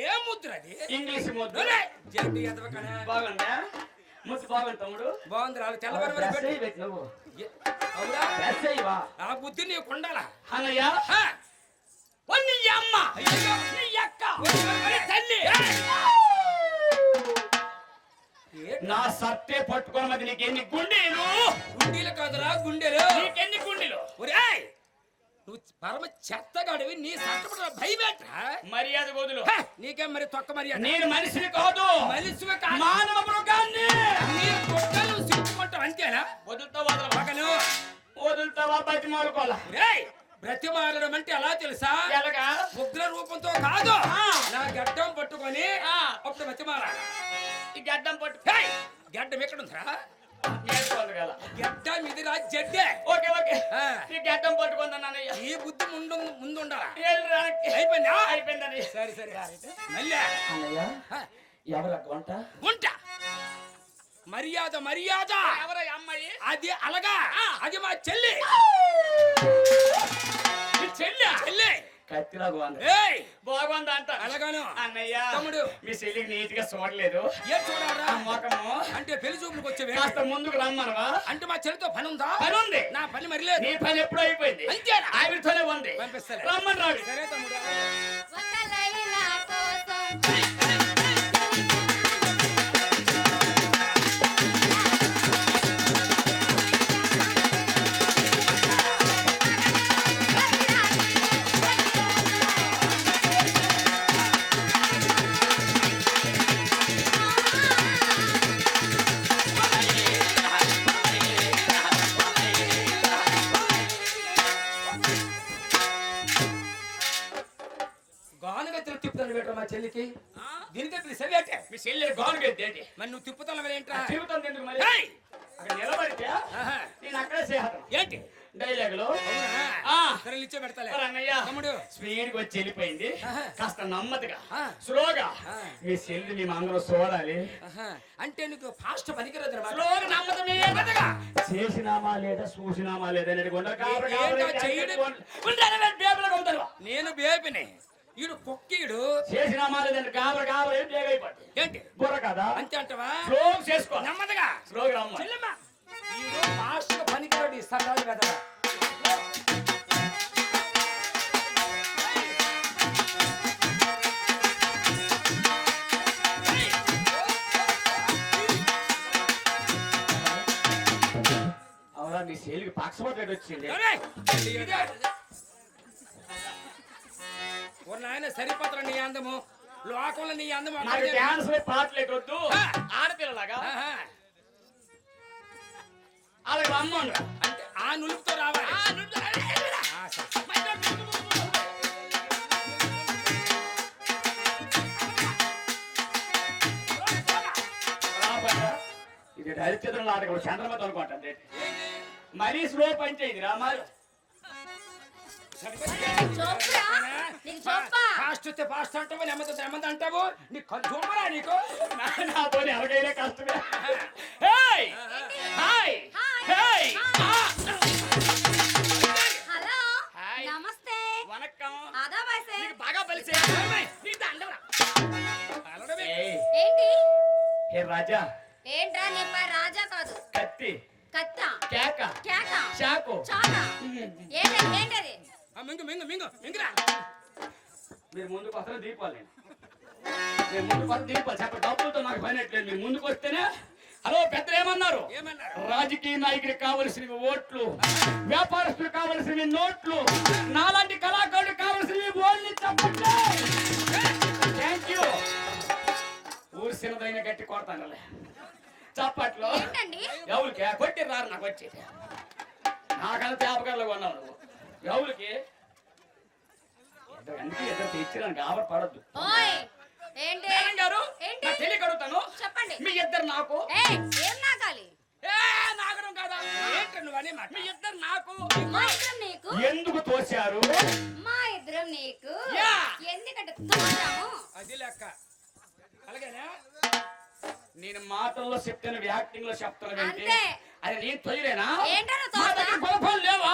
ఏ ముద్ర అది? ఇంగ్లీష్ ముద్దు ఒరే, జడ్డు ఎదవకనా. బాగుందా? ముద్దు బాగుంది తమ్ముడు. బాగుంది రాళ్ళు తెల్లవారు ఆ బుద్ధి నీకు ఉండాలా అన్నయ్య. నీ అమ్మ. నీ అక్క. ఒరే తల్లి. నా సత్తే పట్టుకోమది నీకెన్ని గుండీలు? గుండీలు కాదురా గుండెలు. నీకెన్ని గుండీలు? నువ్వు పరమ చెత్తగాడివి నీ సంతపడ భయమేట్రా? మర్యాద వదులు హే, నీకేం మరి తొక్క మర్యాద? నేను మనిషిని కాదు. మనిషివి కాదు. మానవ మృగాన్ని. నీ కుక్కలు సిగ్గుపడ్డావు అంతేనా? వదులుతా వదల మగను వదులుతావా బతి మారుకోవాలా ఒరేయ్ బ్రతిమారడం అంటే ఎలా తెలుసా? ఎలాగా? ఉగ్ర రూపంతో కాదు. నా గడ్డం పట్టుకొని. అప్పుడు బ్రతిమారాలి ఈ గడ్డం పట్టు గడ్డం ఎక్కడ గడ్డం జడ్డే. Okay okay. ఈ గడ్డం ఈ బుద్ధి ముందు ముందు ఉండాలా. అయిపోయిందా? అయిపోయిందని. సరే సరే మళ్ళీ. అన్నయ్య ఎవరు గంట? మర్యాద మర్యాద. ఎవరు అమ్మాయి? అది అలాగా. అది మా చెల్లి. కత్తిలా బాగుంది బాగుంది అంట. అలాగాను. అన్నయ్య తమ్ముడు. మీ చెల్లికి నీట్గా చూడలేదు. ఏం చూడారా ఆ మొఖము అంటే పెళ్ళి చూపులకు వచ్చేవే? కాస్త ముందుకు రమ్మనవా? అంటే మా చెల్లితో పని ఉందా? పని ఉంది నా పని మరి లేదు. నీ పని ఎప్పుడు అయిపోయింది. అంతేనా? ఆవిడతోనే ఉంది. పంపిస్తాలే. రమ్మని రావి సరే తమ్ముడు. మా చెల్లికి? దీనికే పిలిచేవి అంటే మీ చెల్లి ఏంటి? మరి నువ్వు ఏంట్రా? ఎందుకు మరి! అక్కడ నిలబడితే. నేను అక్కడే చేస్తాను. ఏంటి? డైలాగులు. అవునా? ఆ. సరే ఇచ్చే పెడతాలే. మరి అన్నయ్య తమ్ముడు. స్పీడ్గా వచ్చి వెళ్ళిపోయింది. కాస్త నెమ్మదిగా. స్లోగా. మీ చెల్లి మేము అందరూ చూడాలి. అంటే నీకు ఫాస్ట్ పనికిరదు స్లోగా. చేసినామా లేదా చూసినామా లేదా అనేది. నేను బేపిని ఈడు కుక్కీడు. చేసినామా లేదంటే గాబర గాబర ఏం ఏంటి? బుర్ర కదా? అంతే అంటవా? స్లోగా చేసుకో. నెమ్మదిగా. స్లోగా రమ్మ చెల్లెమ్మ. ఈడు ఫాస్ట్గా పనికిరాడు ఇస్తాడు కదా శైలికి పక్షపాతం వచ్చింది? ఓ నాయన సరిపోతరా నీ అందము? లోకంలో నీ అందము డాన్స్ పాటలు ఆ. ఆడపిల్లలాగా. అలాగే రమ్మను అంటే ఆ నులుపుతో రావాలి. ఇది హరిచంద్ర నాటకం చంద్రమత అనుకుంటుంది మరీ స్లో పంచేది రామాలు చొప్పురా నీకు చొప్పా ఫాస్ట్ వస్తే ఫాస్ట్ అంటావు? నెమ్మది వస్తే నెమ్మది అంటావు? నీకు కళ్ళు చూమరా నీకు? నాతో ఎవరికైనా కష్టమే. హేయ్! హాయ్! హేయ్! ఆ! Hello hi. నమస్తే. వనక్కం. ఆదా బాసే నీకు బాగా పలిసే నీకు దండవరా అలడమే. ఏయ్, ఏంటి? హే రాజా. ఏంట్రా నీ పై రాజా కాదు. కత్తి. కత్త. కేక. కేక. చాకు. చాక. ఏంటది మింగు మింగు మింగు మింగురా. మీరు దీపాలు నేను. వస్తే దీపాలు. చెప్ప డబ్బులతో నాకు పని ఎట్లేదు మీరు ముందుకు వస్తేనే. హలో పెద్ద ఏమన్నారు? ఏమన్నారు? రాజకీయ నాయకుడికి కావలసినవి ఓట్లు వ్యాపారస్తులు కావలసినవి నోట్లు నాలాంటి కళాకారులు కావలసినవి ఓన్లీ చెప్పండి థ్యాంక్ యూ ఊరి సినదైన గట్టి కొడతాను చప్పట్లు. ఏంటండి? ఎవరికి? కొట్టి రారు నాకు వచ్చి. నాకన్నా తేపకాయలు కొన్నావు అందుకే ఇద్దరు పడద్దు. గారు చెప్పండి. మీ ఇద్దరు నాకు. ఏ ఏం నాకాలి ఏ నాగడం కాదా? ఏంటి నువ్వు అనే మాట? మీ ఇద్దరు నాకు. మా ఇద్దరం నీకు? ఎందుకు తోశారు? మా ఇద్దరం నీకు? యా. ఎందుకంటే తోచాము అది లెక్క. అలాగేనా? నేను మాటల్లో చెప్తాను యాక్టింగ్లో చెప్తాను. అది నేను తొయ్యలేనా? గొప్పలు లేవా?